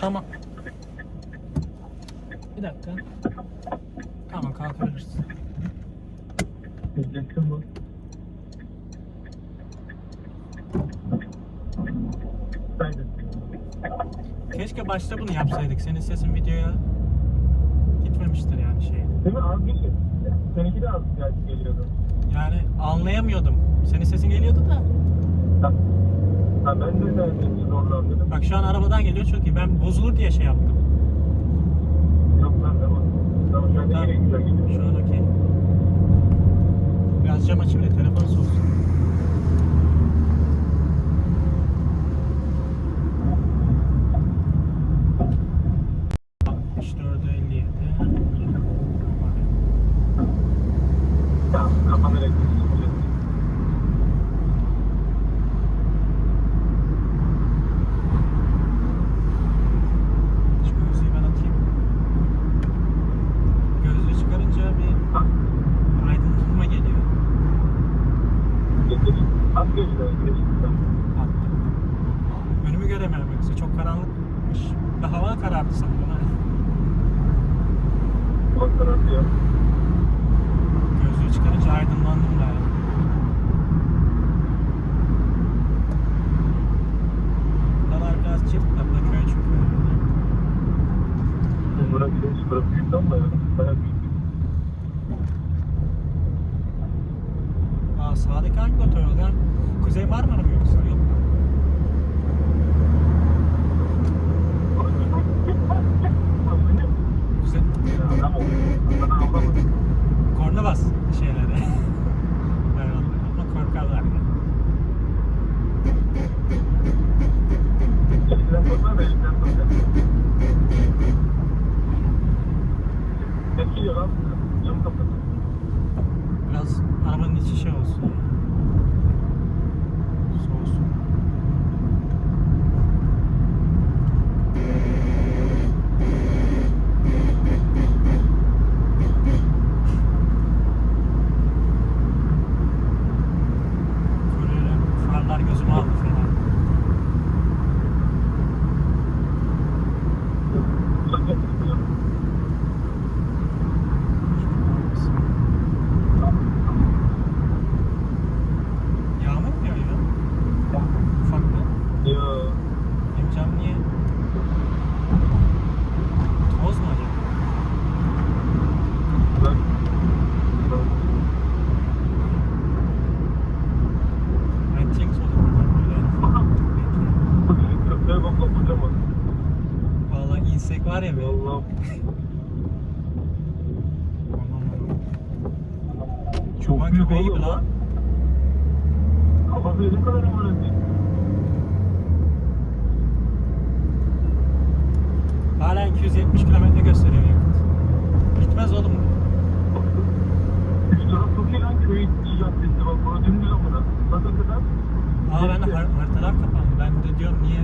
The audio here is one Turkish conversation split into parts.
Tamam. Bir dakika. Tamam kalkabiliriz. Yakın mı? Haydi. Keşke başta bunu yapsaydık. Senin sesin videoya gitmemiştir yani şey. Değil mi? Az geçiyor. Seninki de az geldi geliyordu. Yani anlayamıyordum. Senin sesin geliyordu da. Ha, ha ben de zorlandım. Bak şu an arabadan geliyor çok iyi. Ben bozulur diye şey yaptım. Yok lan tamam. Tamam şu an Tamam. güzel gidiyor. Şu an okey. Biraz cam açayım da telefon soğusun. Altmış dördü elli yedi. Tamam kafanı reklamı Şu gözlüğü ben atayım. Gözlüğü çıkarınca bir aydınlanma geliyor. Attım. Önümü göremiyorum yoksa çok karanlıkmış. Ve hava karardı sanırım. tarafı ya. Gözlüğü çıkarınca aydınlandım da. Buralar biraz çift kaplı köy çünkü. Burası burası büyük ama ya. Bayağı büyük. Aa sağdaki hangi otoyol? Kuzey Marmara mı yoksa? Yok. Kuzey... Adam oldu. Bana anlamadım. Korna bas şeylere. Hayvanlara. Ama korkarlar ya. Elinden tutma da elinden tutma. Tepki yok abi. Cam kapat. Biraz arabanın içi şey olsun ya. Soğusun. Böyle farlar gözümü aldı fena. Sakın tutmuyor. Yağmur mu yağıyor? Ufak mı? Yo. Benim cam niye? Toz mu acaba? Bak. I think so. Böyle. Bekle. Köpeğe bak lan kocaman. Vallahi insek var ya be. Allah'ım. Aman aman. Çok Çoban büyük köpeği gibi oğlum lan. Kafası ne kadar amına koyayım. Hala 270 kilometre gösteriyor yakıt. Bitmez oğlum. Üst taraf çok iyi lan köy caddesi bak. Burası dümdüz amına. Aa ben de har haritalar kapandı. Ben de diyorum niye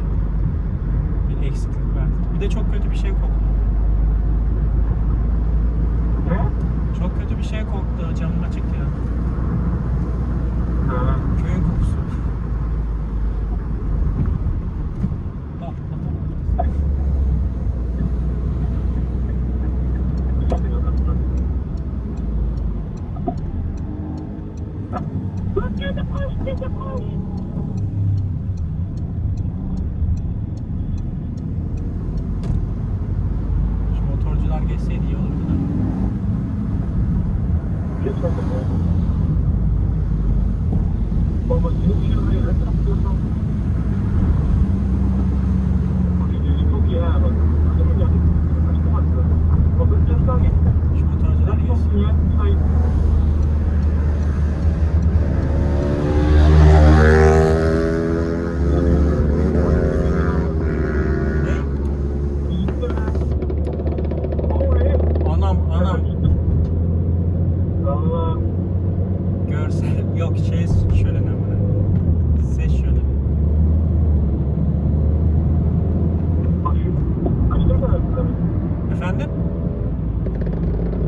bir eksiklik var. Bir de çok kötü bir şey koktu. Ne? Çok kötü bir şey koktu. Camım açık ya. Ha. Köyün kokusu. Bak, bak. Şu motorcular geçseydi iyi olurdu da. Baba seni şuraya ne yapıyorsun? Bak ileri çok iyi ha bak. Adamın yanı açtım hatta. Baba sen sağ git. Şu motorcular Çok geçsin. iyi ya. Hayır. Ne? Gitti be. Oy. Anam anam. Allah. Görsel yok şey şöyle ne bu? Ses şöyle. Bak şu. Açtım mı hatta? Efendim?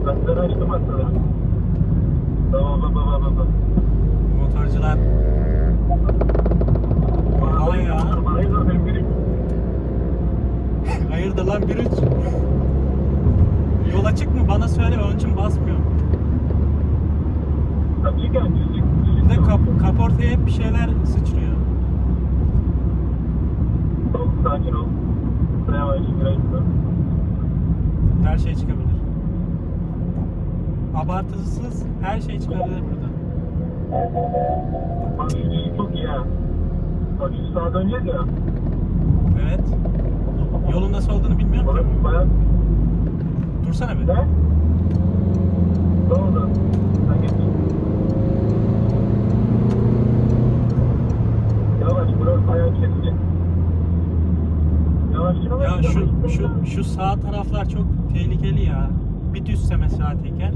Ben sana açtım hatta. Tamam baba baba baba. Motorcular Vay ya. Arabayı da ben biriktim. Hayırdır lan bir üç. Yol açık mı? Bana söyle onun için basmıyorum. Açık yani düzlük. Bir de kap, kaportaya hep bir şeyler sıçrıyor. Tamam, sakin ol. Yavaş da. Her şey çıkabilir. Abartısız her şey çıkabilir burada. Bak şu düzlük çok iyi ha. Bak şu sağa döneceğiz ya. Evet. Yolun nasıl olduğunu bilmiyorum ki. Bayağı... Dursana bir. Ne? Ne oldu? Sen. Yavaş burası ayağı kesecek. Yavaş yavaş. Ya şu şu şu sağ taraflar çok tehlikeli ya. Bir düşse mesela teker.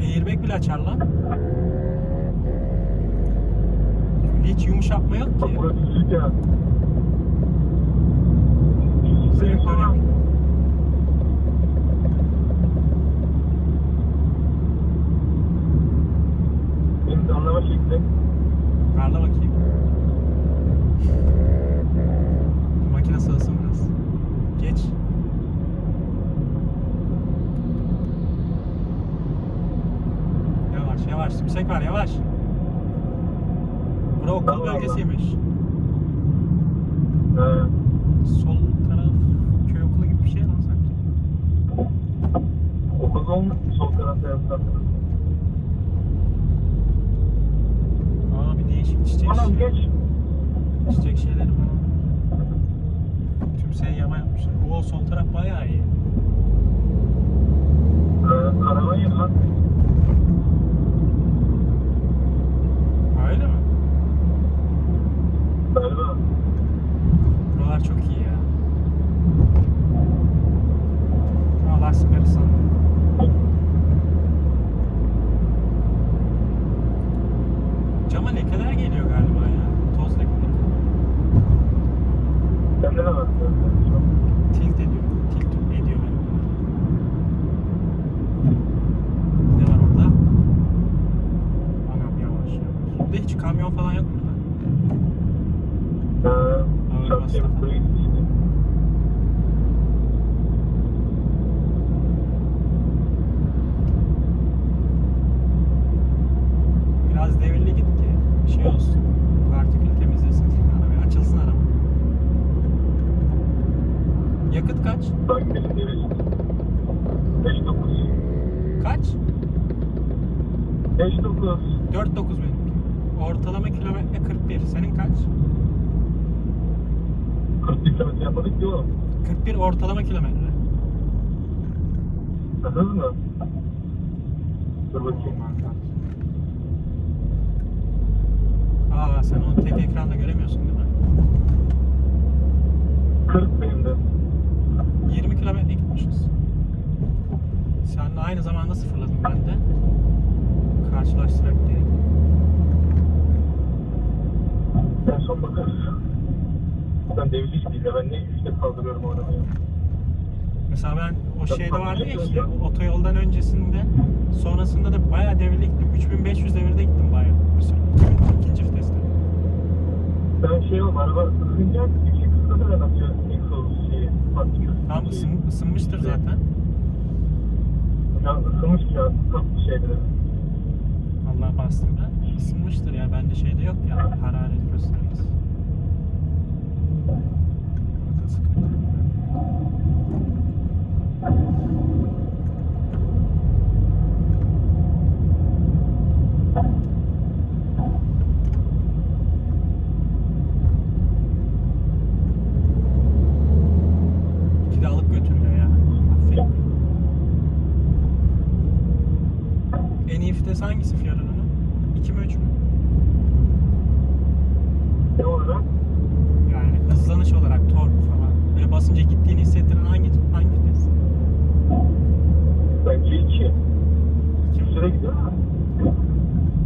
Airbag bile açar lan. Hiç yumuşatma yok ki. burası düzlük ya. Benim de anlama şekli. Karla bakayım. Makine sığsın biraz. Geç. Yavaş yavaş. Şimşek var yavaş. Bura okul Allah. bölgesiymiş. Ee, Sol taraf köy okulu gibi bir şey lan sanki. okul olmuş sol tarafta yapsak. Aa bir değişik çiçek. Anam geç. Çiçek şeyleri var. Tümseyi yama yapmışlar. O sol taraf bayağı iyi. Ee, karavan yer lan. Öyle mi? Galiba. Buralar çok iyi ya. Süper sandım. Cama lekeler geliyor galiba ya. Toz lekeleri. Sende ne var? Tilt ediyor. Tilt ediyor beni. Ne var orada? Anam yavaş yavaş. Bir de hiç kamyon falan yok burada. Biraz devirli git ki şey olsun. Partikül temizlesin arabayı. Açılsın araba. Yakıt kaç? Bak benim devir. 5-9. Kaç? 5-9. 4.9 benimki. Ortalama kilometre 41. Senin kaç? 41 kilometre yapmadık ki oğlum. 41 ortalama kilometre. Hız mı? Dur bakayım. Aa sen onu tek ekranda göremiyorsun değil mi? 40 benim de. 20 kilometre gitmişiz. Seninle aynı zamanda sıfırladım ben de. Karşılaştırak diye. En son bakarız. Ben devrici hiç değil. Ben ne işte kaldırıyorum o arabayı. Mesela ben o şeyde vardı ya işte otoyoldan öncesinde sonrasında da bayağı devirli gittim. 3500 devirde gittim bayağı. Süre. İkinci viteste. Ben şey oğlum araba ısınca yüksek da atıyor egzoz şeyi. Partikül. Tam şeyi. ısın, ısınmıştır zaten. Ya ısınmış ya. Tam şeyleri. Allah bastım ben. Isınmıştır ya. Bende şeyde yok ya. Hararet göstergesi. Burada Şuraya gidiyor mu?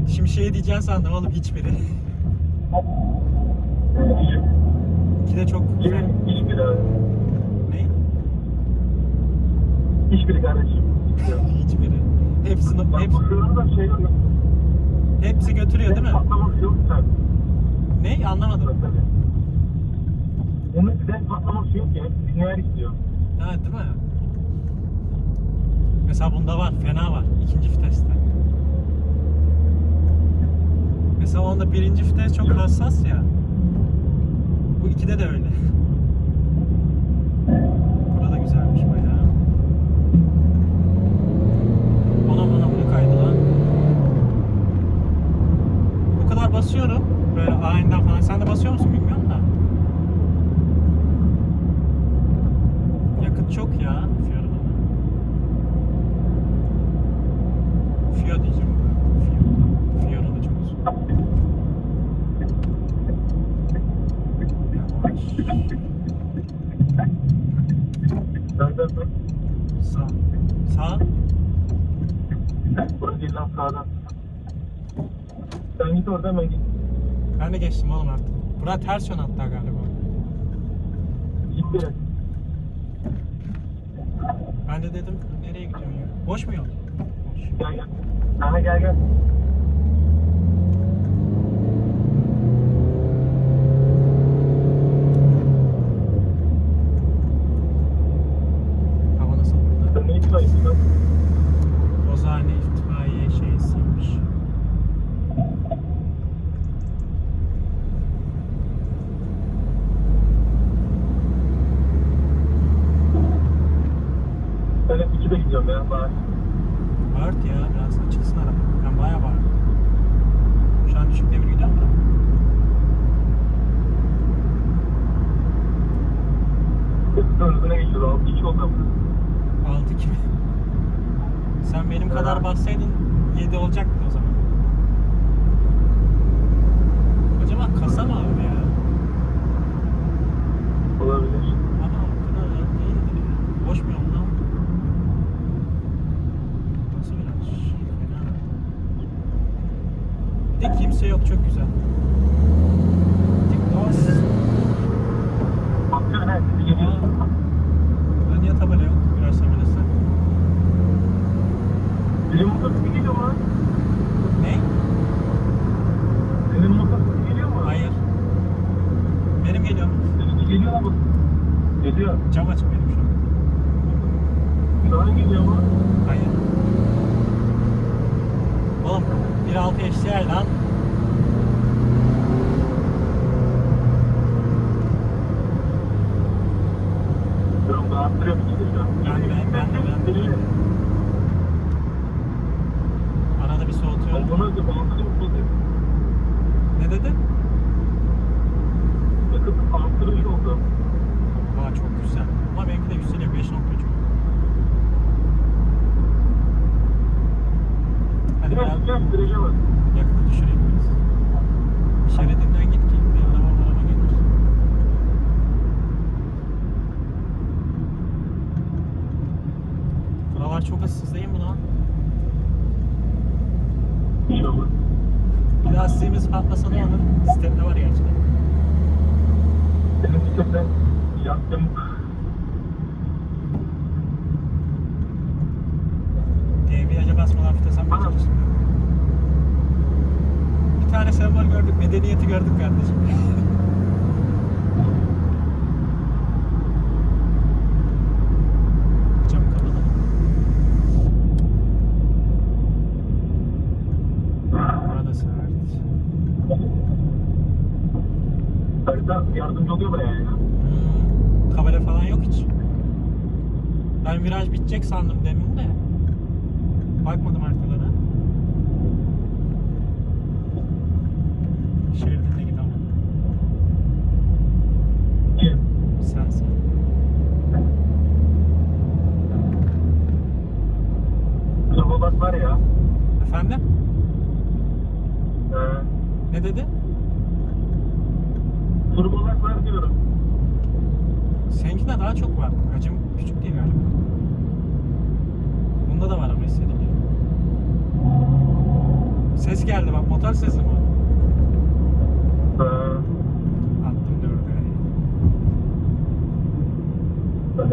Şimşeğe diyeceğin sandım oğlum hiçbiri. İki de çok güzel. Hiçbiri abi. Ne? Hiçbiri kardeşim. hiçbiri. Hepsini, ben hep... bakıyorum şey... Hepsi götürüyor değil mi? Patlamak yok tabii. Ne? Anlamadım. Tabii. Onun bir patlaması yok ki. ya. Lineer gidiyor. Evet değil mi? Mesela bunda var. Fena var ikinci viteste. Mesela onda birinci vites çok hassas ya. Bu ikide de öyle. Sağdan sağdan. Sen git oradan ben git. Ben de geçtim oğlum artık. Bura ters yön hatta galiba. Git biraz. Ben de dedim nereye gidiyorsun ya? Boş mu yol? Boş. Gel gel. Aha gel gel. Hava nasıl burada? Ozan Neyit itfaiye şeysiymiş. Ben hep gidiyorum ya. Bye. olacaktı o zaman. ama. Geliyor. Cam açık benim şu an. Daha geliyor ama. Hayır. Oğlum 1.6 eşdeğer lan. Yani ben, ben de ben de. Arada bir soğutuyorum. Buna da Переезжаем, переезжаем. medeniyeti gördük kardeşim.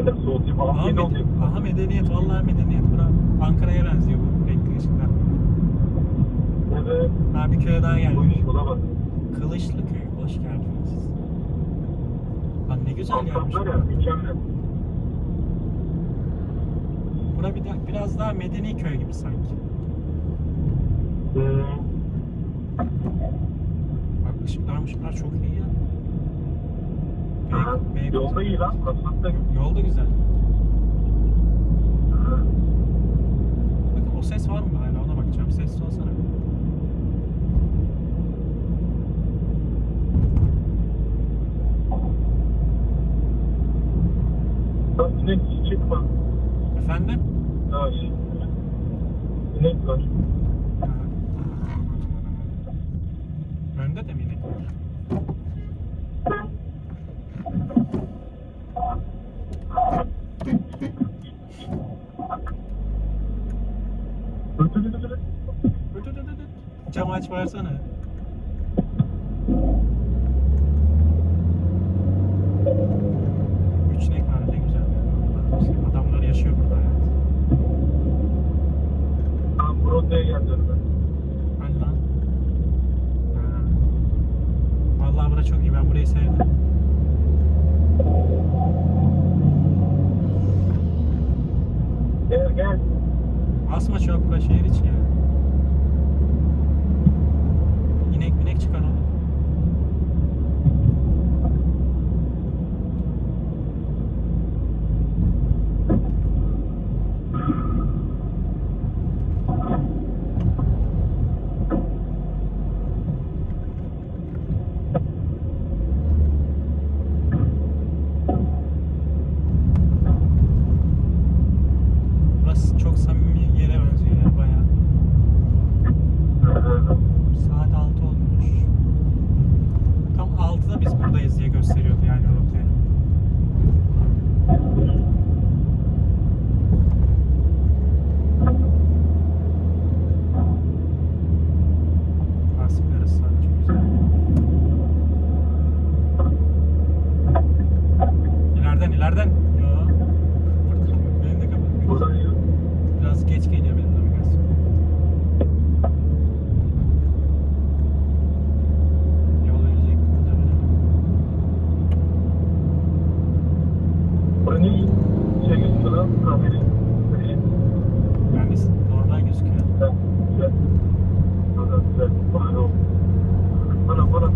şeyler soğutuyor falan. Aha, med aha medeniyet, vallahi medeniyet bura. Ankara'ya benziyor bu renkli ışıklar. Evet. Ha bir köye daha gelmiş. Kılıçlı köy, hoş geldiniz. Lan ne güzel yermiş. Ya, mükemmel. Bura bir daha, biraz daha medeni köy gibi sanki. Hmm. Bak ışıklar mışıklar çok iyi ya. Yolda iyi lan. Asfaltta Yol da güzel. Bakın o ses var mı hala ona bakacağım. Ses olsana. İnek çıkma. Efendim? Ya. İnek var. Önde de mi inek var? Dı. Cam aç versene. Üç inek var ne güzel. Adamlar yaşıyor burada hayat. Tamam Broadway'e geldim ben. Hadi lan. Ha. Vallahi bura çok iyi. Ben burayı sevdim. Gel gel. Asma çok Burada mı kahveli? Yani biz normal gözüküyor. Güzel, güzel. Burada güzel. Bana, bana.